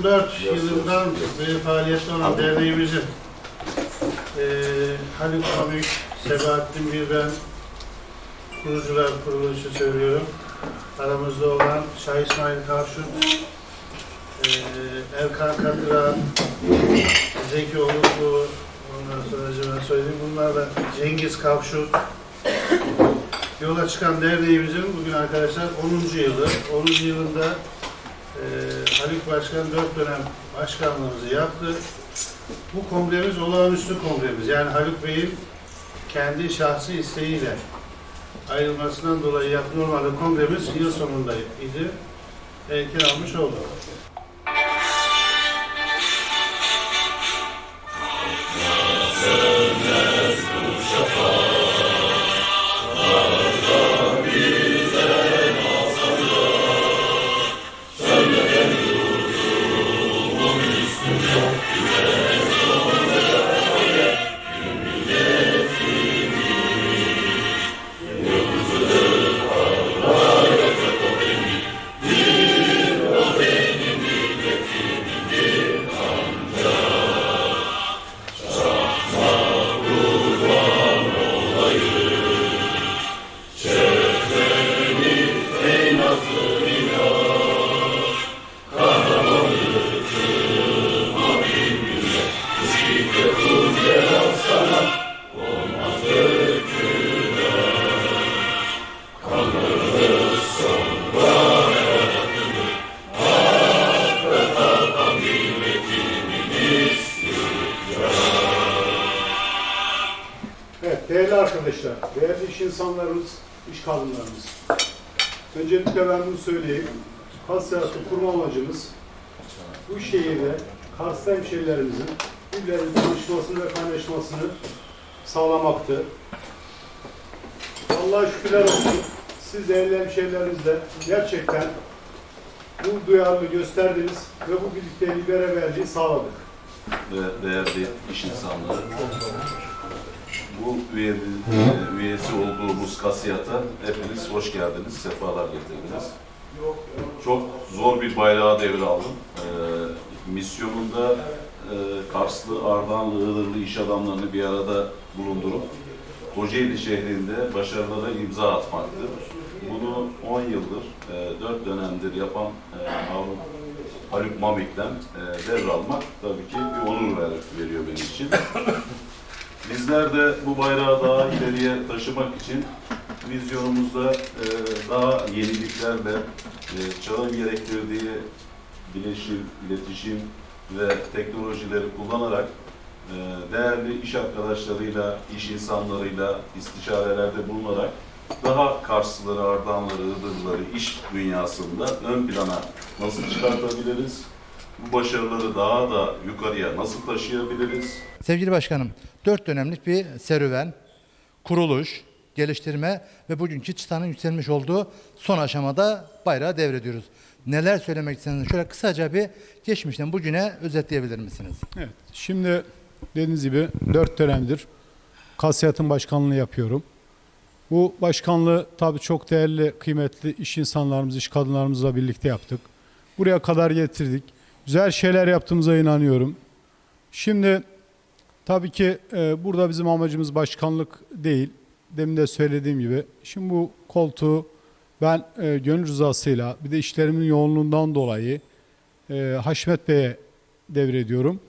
2004 yılından beri faaliyette olan derneğimizin eee Haluk Pamuk, Sebahattin Birben kurucular kurulu için söylüyorum. Aramızda olan Şah İsmail Kavşut, eee Erkan Katıran, Zeki Oluklu, ondan sonra ben söyleyeyim. Bunlar da Cengiz Kavşut, yola çıkan derneğimizin bugün arkadaşlar 10. yılı. 10. yılında e, Haluk Başkan 4 dönem başkanlığımızı yaptı. Bu kongremiz olağanüstü kongremiz. Yani Haluk Bey'in kendi şahsi isteğiyle ayrılmasından dolayı normalde kongremiz yıl sonunda idi. Erken almış oldu. Evet, değerli arkadaşlar, değerli iş insanlarımız, iş kadınlarımız. Öncelikle ben bunu söyleyeyim. Kas hayatı kurma amacımız bu şehirde Kars'ta hemşehrilerimizin birbirlerinin tanışmasını ve kaynaşmasını sağlamaktı. Allah'a şükürler olsun. Siz değerli hemşehrilerimiz de gerçekten bu duyarlılığı gösterdiniz ve bu birlikteliği, beraberliği sağladık. ve değerli iş insanları. Bu üye, e, üyesi olduğumuz kasiyata hepiniz hoş geldiniz, sefalar getirdiniz. Çok zor bir bayrağı devraldım. E, misyonunda e, Karslı, Ardahanlı, Iğdırlı iş adamlarını bir arada bulundurup Kocaeli şehrinde başarılara imza atmaktı. Bunu 10 yıldır, e, 4 dönemdir yapan e, Harun Haluk Mamik'ten e, devralmak tabii ki bir onur ver, veriyor benim için. Bizler de bu bayrağı daha ileriye taşımak için vizyonumuzda e, daha yeniliklerle e, çağın gerektirdiği bileşim, iletişim ve teknolojileri kullanarak e, değerli iş arkadaşlarıyla, iş insanlarıyla istişarelerde bulunarak daha Karslıları, Ardahanları, Iğdırlıları iş dünyasında ön plana nasıl çıkartabiliriz? Bu başarıları daha da yukarıya nasıl taşıyabiliriz? Sevgili başkanım, dört dönemlik bir serüven, kuruluş, geliştirme ve bugünkü çıtanın yükselmiş olduğu son aşamada bayrağı devrediyoruz. Neler söylemek istersiniz? Şöyle kısaca bir geçmişten bugüne özetleyebilir misiniz? Evet. Şimdi dediğiniz gibi dört dönemdir Kasiyat'ın başkanlığını yapıyorum. Bu başkanlığı tabii çok değerli, kıymetli iş insanlarımız, iş kadınlarımızla birlikte yaptık. Buraya kadar getirdik. Güzel şeyler yaptığımıza inanıyorum. Şimdi tabii ki e, burada bizim amacımız başkanlık değil. Demin de söylediğim gibi. Şimdi bu koltuğu ben e, gönül rızasıyla bir de işlerimin yoğunluğundan dolayı e, Haşmet Bey'e devrediyorum.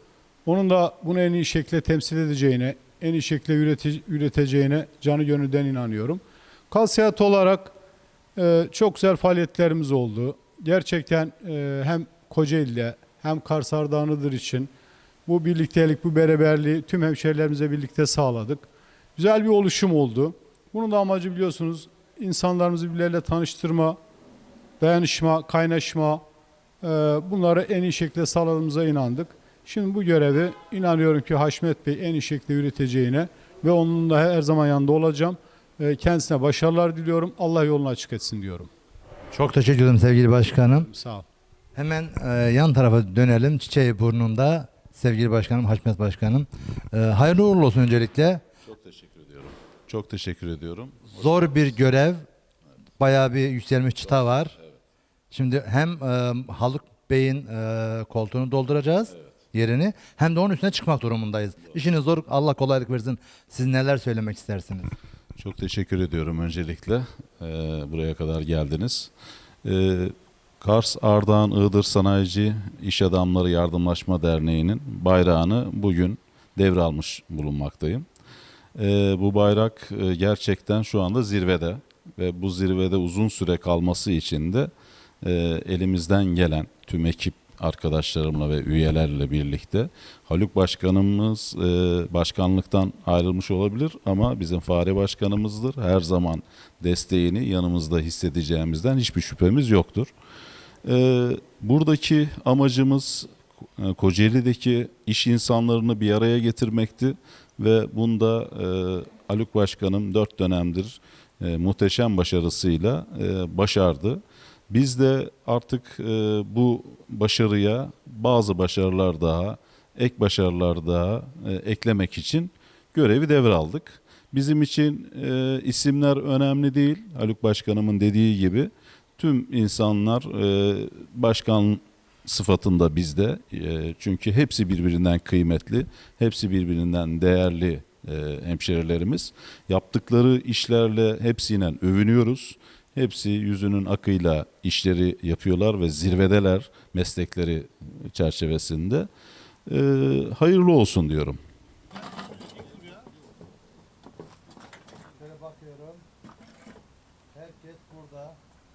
Onun da bunu en iyi şekilde temsil edeceğine, en iyi şekilde ürete- üreteceğine canı gönülden inanıyorum. Kalsiyat olarak e, çok güzel faaliyetlerimiz oldu. Gerçekten e, hem Kocaeli'de hem Kars Ardahan'ıdır için bu birliktelik, bu beraberliği tüm hemşehrilerimize birlikte sağladık. Güzel bir oluşum oldu. Bunun da amacı biliyorsunuz insanlarımızı birbirleriyle tanıştırma, dayanışma, kaynaşma, e, bunları en iyi şekilde sağladığımıza inandık. Şimdi bu görevi inanıyorum ki Haşmet Bey en iyi şekilde yürüteceğine ve onun da her zaman yanında olacağım. E, Kendisine başarılar diliyorum. Allah yolunu açık etsin diyorum. Çok teşekkür ederim sevgili başkanım. Sağ ol. Hemen e, yan tarafa dönelim. Çiçeği burnunda sevgili başkanım, Haşmet başkanım. E, hayırlı uğurlu olsun öncelikle. Çok teşekkür ediyorum. Çok teşekkür ediyorum. Zor bir görev. Bayağı bir yükselmiş çıta var. Şimdi hem e, Haluk Bey'in e, koltuğunu dolduracağız yerini. Hem de onun üstüne çıkmak durumundayız. İşiniz zor. Allah kolaylık versin. Siz neler söylemek istersiniz? Çok teşekkür ediyorum öncelikle. Ee, buraya kadar geldiniz. Ee, Kars Ardahan Iğdır Sanayici İş Adamları Yardımlaşma Derneği'nin bayrağını bugün devralmış bulunmaktayım. Ee, bu bayrak e, gerçekten şu anda zirvede ve bu zirvede uzun süre kalması için de e, elimizden gelen tüm ekip arkadaşlarımla ve üyelerle birlikte Haluk Başkanımız e, başkanlıktan ayrılmış olabilir ama bizim Fahri Başkanımızdır. Her zaman desteğini yanımızda hissedeceğimizden hiçbir şüphemiz yoktur. E, buradaki amacımız e, Kocaeli'deki iş insanlarını bir araya getirmekti ve bunda e, Haluk Başkanım dört dönemdir e, muhteşem başarısıyla e, başardı. Biz de artık e, bu başarıya bazı başarılar daha, ek başarılar daha e, eklemek için görevi devraldık. Bizim için e, isimler önemli değil. Haluk Başkanımın dediği gibi tüm insanlar e, başkan sıfatında bizde. E, çünkü hepsi birbirinden kıymetli, hepsi birbirinden değerli e, hemşerilerimiz. Yaptıkları işlerle hepsiyle övünüyoruz. Hepsi yüzünün akıyla işleri yapıyorlar ve zirvedeler meslekleri çerçevesinde. E, hayırlı olsun diyorum.